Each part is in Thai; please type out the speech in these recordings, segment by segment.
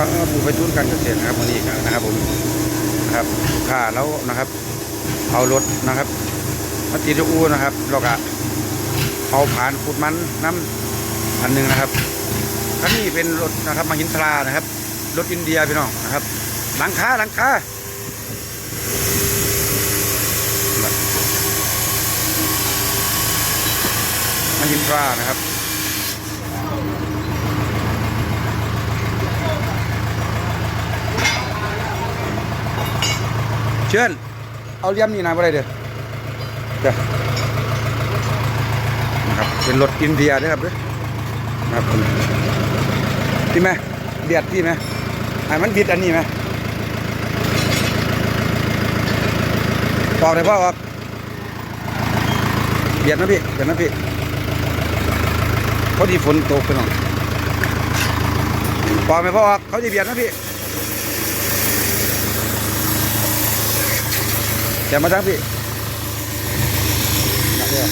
ครับผู้ไปทุนการเกษตรนะครับวันนี้ครับนะครับผมนะครับค่าแล้วนะครับ เอารถนะครับมาติดอูนะครับแล้วก็เอาผ่านขุดมันน้ำอันหนึ่งนะครับคันนี้เป็นรถนะครับมาหินทรานะครับรถอินเดียพี่น้องนะครับ หลังคาหลังคามาหินทรานะครับ เชิญเอาเลี่ยมนี่นะบ่ได้เด้อจ้ะนะครับเป็นรถอินเดียเด้อครับเด้อนะครับที่ไหมเบียดที่ไหมไอ้มันบิดอันนี้ไหมออกได้พ่อออกเบียดนะพี่เบียดนะพี่พอดีฝนตกไปหน่อยปอกไหมพ่อออกเขาจะเบียดนะพี่ อย่ามาทั้งพี่มาเด้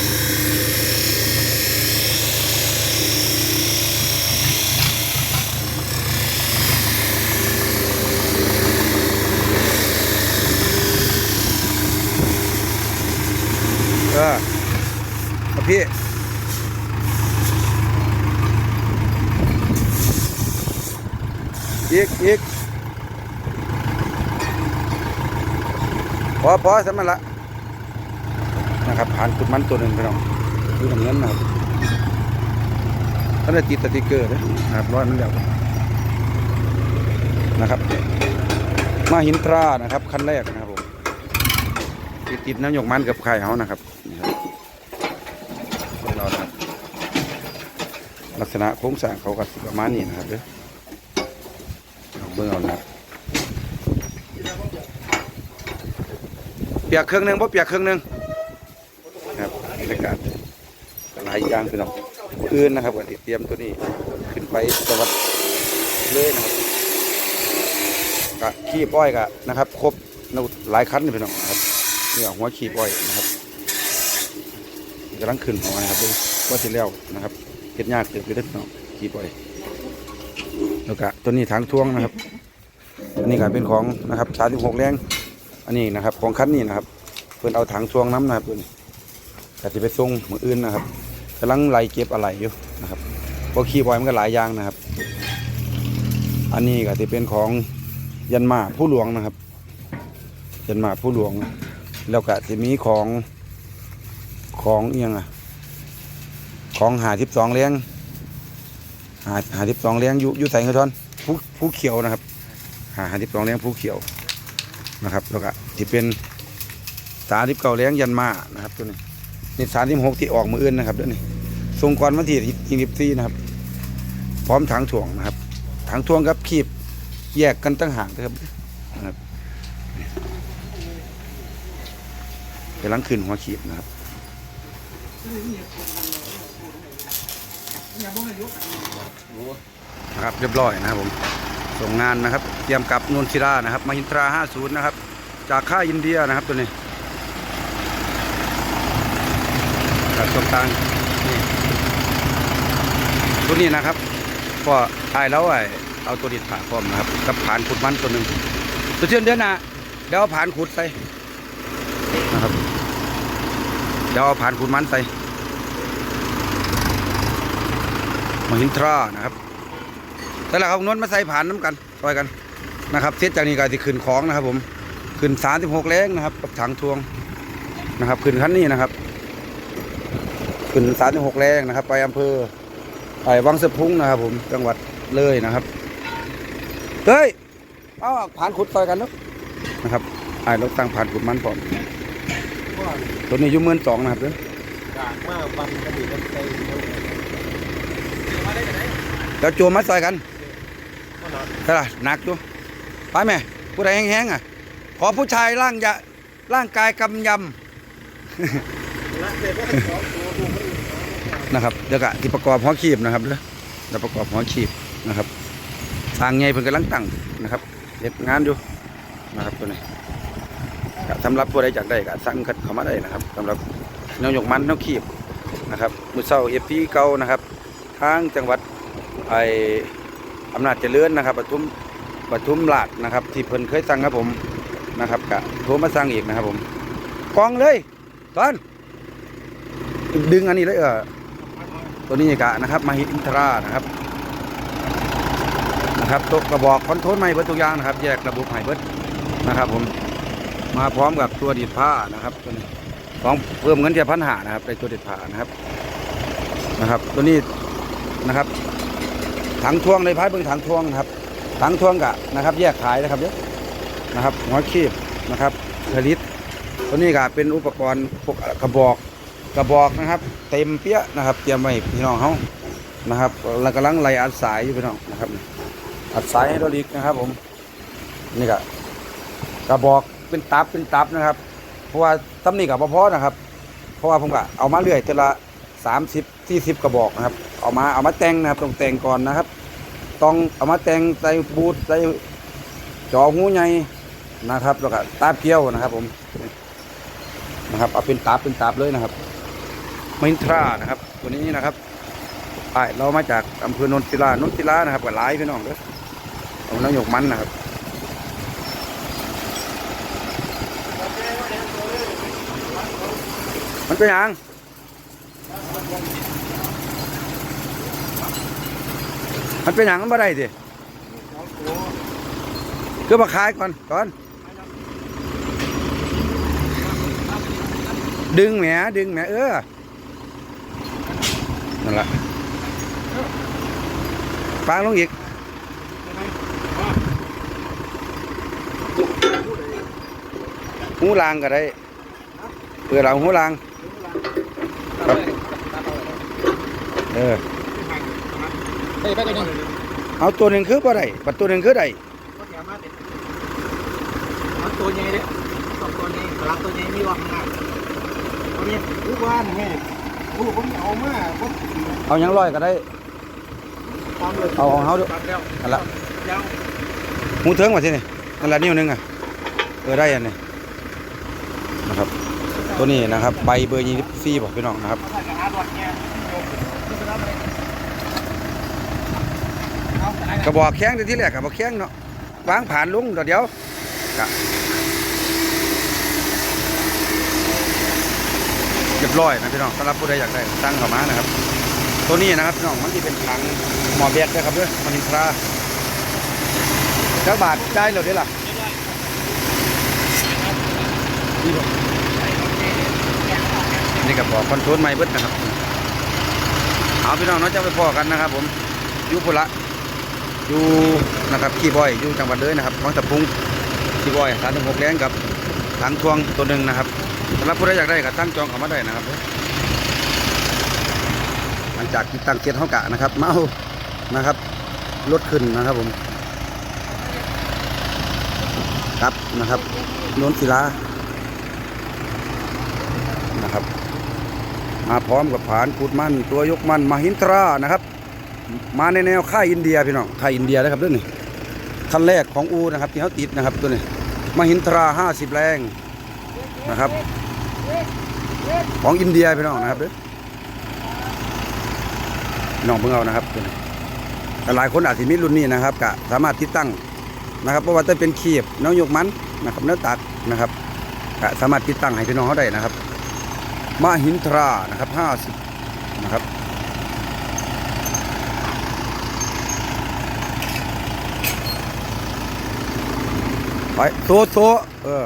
อเออมาพี่อีกอีกพอสำมันละนะครับผ่านขุดมันตัวหนึ่งไปน้องดูน้ำเงินนะครับท่านได้ติดสติกเกอร์นะครับร้อยมันแล้วนะครับ มาหินตรานะครับคันแรกนะครับผมติดติดน้ำหยกมันกับไข่เขานะครับนะครับพวกเรานะครับ ลักษณะโครงสร้างเขาก็สิประมาณนี้นะครับเด้อเอาเบื้องเอานะครับ ปียกเครื่องหนึงเพราะเปียกเครื่องหนึงครับบรรยากาศหลายอย่างคือน้องอื่นนะครับวันที่เตรียมตัวนี้ขึ้นไปจังหวัดเลยนะครับกะขี้ป้อยกะนะครับครบหลายคันเลยพี่น้องครับนี่หัวขี้ป้อยนะครับกำลังขึ้นหัวนะครับเลยว่าที่แล้วนะครับเก็ดยากเกิดขึ้นได้พี่น้องขี้ป้อยแล้วก็ตัวนี้ทางท่วงนะครับอันนี้ก็เป็นของนะครับชาที่หกแรง อันนี้นะครับของคันนี้นะครับ เพื่อนเอาถังทวงน้ำนะครับเพื่อนแต่จะไปส่งมืออื่นนะครับกำลังไล่เก็บอะไรอยู่นะครับเพราะขี่บอยมันก็หลายอย่างนะครับ อันนี้ก็จะเป็นของยันมาผู้หลวงนะครับ ยันมาผู้หลวง แล้วก็จะมีของของเอียงอะของหาทิพสองเลี้ยงหาหาทิพสองเลี้ยงอยู่อยู่ใส่เงินทอนผู้ผู้เขียวนะครับ หาหาทิพสองเลี้ยงผู้เขียวนะครับ แล้วก็ ที่เป็นสาธิบเก่าเลี้ยงยันมานะครับตัวนี้นี่สาธิบหกที่ออกมืออื่นนะครับเดี๋ยวนี้ส่งก่อนวันที่ยี่สิบสี่นะครับ พร้อมถังถ่วงนะครับถังถ่วงกับขีบแยกกันตั้งห่างนะครับนะครับกำลังขึ้นหัวขีบนะครับนะครับเรียบร้อยนะครับผมส่งงานนะครับ เตรียมกลับนนทิรานะครับมาฮินตรา 50 นะครับ จากค่ายอินเดียนะครับตัวนี้กับตรงกลางนี่ตัวนี้นะครับ ก็ตายแล้วไอ้เอาตัวดิดผ่าพร้อมนะครับ กับผ่านขุดมันตัวหนึ่งตัวเชื่อเดือนนะเดี๋ยวเอาผ่านขุดใส่นะครับ เดี๋ยวเอาผ่านขุดมันใส่มาหินทรานะครับแต่ละครับนวลมาใส่ผ่านน้ำกันซอยกันนะครับเสร็จจากนี้ก็จะขึ้นของนะครับผม ขึ้นสามสิบหกแรงนะครับกับถังทวงนะครับขึ้นขั้นนี้นะครับขึ้นสามสิบหกแรงนะครับ ไปอำเภอไปวังสะพุงนะครับ ผมจังหวัดเลยนะครับเฮ้ยเอาผ่านขุดซอยกันเนาะนะครับไอ้รถตั้งผ่านขุดมันพร้อมตัวนี้ยุ่เมื่นสองนะครับเด้อกากมากบันกระโจมมาซอยกันใช่ล่ะหนักอยู่ไปไหมผู้ใดแห้งๆอะ ขอผู้ชายร่างยะร่างกายกำยำนะครับเดี๋ยวกะที่ประกอบหัวขีบนะครับเดี๋ยวประกอบหัวขีบนะครับสร้างไงเพิ่นกำลังตั้งนะครับเฮ็ดงานอยู่นะครับตัวนี้ก็สำหรับผู้ใดจากได้ก็สั่งกันเข้ามาได้นะครับสำหรับแนวยกมันแนวขีบนะครับมือเศร้าเอฟพีเก่านะครับทางจังหวัดไออำนาจเจริญนะครับปทุมปทุมราชนะครับ ที่เพิ่นเคยสั่งครับผม นะครับกะโทรมาสั่งอีกนะครับ ผมกองเลยตอนดึงอันนี้เลยเออตัวนี้กะนะครับมาฮิตอินทรานะครับนะครับตัวกระบอกคอนโทรลใหม่เบิดทุกอย่างนะครับ แยกระบบใหม่เบิดนะครับผมมาพร้อมกับตัวดีดผ้านะครับตัวนี้ของเพิ่มเงินเทียพันหานะครับในตัวดีดผ้านะครับนะครับ ตัวนี้นะครับถังทวงในพายเบิ้งถังทวงนะครับถังทวงกะนะครับ แยกขายนะครับเด้อ นะครับหัวคีบนะครับผลิตตัวนี้ก็เป็นอุปกรณ์พวกกระบอกกระบอกนะครับ เต็มเปี้ยนะครับเตรียมไว้พี่น้องเขานะครับแล้วกำลังไล่อัดสายอยู่พี่น้องนะครับอัดสายให้เราดีกนะครับ ผมนี่ก็กระบอกเป็นตับเป็นตับนะครับ เพราะว่าตำหนิกับพอนะครับ เพราะว่าผมก็เอามาเรื่อยแต่ละสามสิบสี่สิบกระบอกนะครับ เอามาเอามาแต่งนะครับต้องแต่งก่อนนะครับ ต้องเอามาแต่งใส่บูทใส่จอหูใหญ่ นะครับ แล้วก็ตาเพียวนะครับ ผมนะครับ เอาเป็นตาเป็นตาเลยนะครับมินทรานะครับ ตัวนี้นะครับไปเรามาจากอำเภอโนนศิลาโนนศิลานะครับกับหลายพี่น้องเด้อเอาน้ำหยกมันนะครับมันเป็นหยังมันเป็นหยังมันบ่ได้สิคือมาขายก่อนก่อน ดึงแหมดึงแหมเออนั่นแหละปางลงอีกหูลางก็ได้เปิดเราหูลางครับเออเอาตัวหนึ่งคือบ่ได้บัดตัวหนึ่งคือได้ก็แถมมาติดรับตัวใหญ่เด้สองตัวใหญ่รับตัวใหญ่มีว่าข้างหน้า ตัวนี้ผู้บ้านแม่ผู้ผมเอามาผมเอาหยังร้อยก็ได้ ตามเลยเอาของเขาดู ตัดแล้วอันละยาวหูเทิงว่าสินี่อันละนิ้วหนึงอะเออได้อันนี้นะครับ ตัวนี้นะครับใบเบอร์ยี่สิบสี่บอกพี่น้องนะครับเอาใส่กระหาดอดเนี่ยเอาใส่กระบอกแข้งแต่ที่แรกกระบอกแข้งเนาะวางผ่านลุงเดี๋ยวเดี๋ยวกะ รียบร้อยนะพี่น้องสำหรับผู้ใดอยากได้ตั้งเข้ามานะครับ ตัวนี้นะครับพี่น้องมันที่เป็นถังหมอแบกนะครับด้วยมันอินทราเจ้าบาทได้เราได้ล่ะนี่บ่นี่กับบอกคอนโทรลไม่เบิดนะครับ เอาพี่น้องเนาะจะไปพอกันนะครับ ผมยุพุระอยู่นะครับขี้บอยอยู่จังหวัดเลยนะครับวังตะพุงขี้บอยสามถึงหกแรงกับถังทวงตัวหนึ่งนะครับ รับผู้ใดอยากได้ก็ตั้งจองเข้ามาได้นะครับหลังจากที่ตั้งเกียรติเฮากะนะครับ เมานะครับรถขึ้นนะครับผม ครับนะครับโนนศิลานะครับ มาพร้อมกับผานกุดมันตัวยกมันมาหินตรานะครับ มาในแนวค่ายอินเดียพี่น้องค่ายอินเดียนะครับด้วยนี่คันแรกของอูนะครับที่เขาติดนะครับตัวนี้มาหินตราห้าสิบแรงนะครับ ของอินเดียพี่น้องนะครับเด้อน้องเพิ่งเอานะครับแต่หลายคนอาจจะมีรุ่นนี้นะครับกะสามารถติดตั้งนะครับเพราะว่าจะเป็นขีบน้องยกมันนะครับเนื้อตัดนะครับกะสามารถติดตั้งให้พี่น้องเขาได้นะครับ มาหินทรานะครับห้าสิบนะครับไปโซโซเออ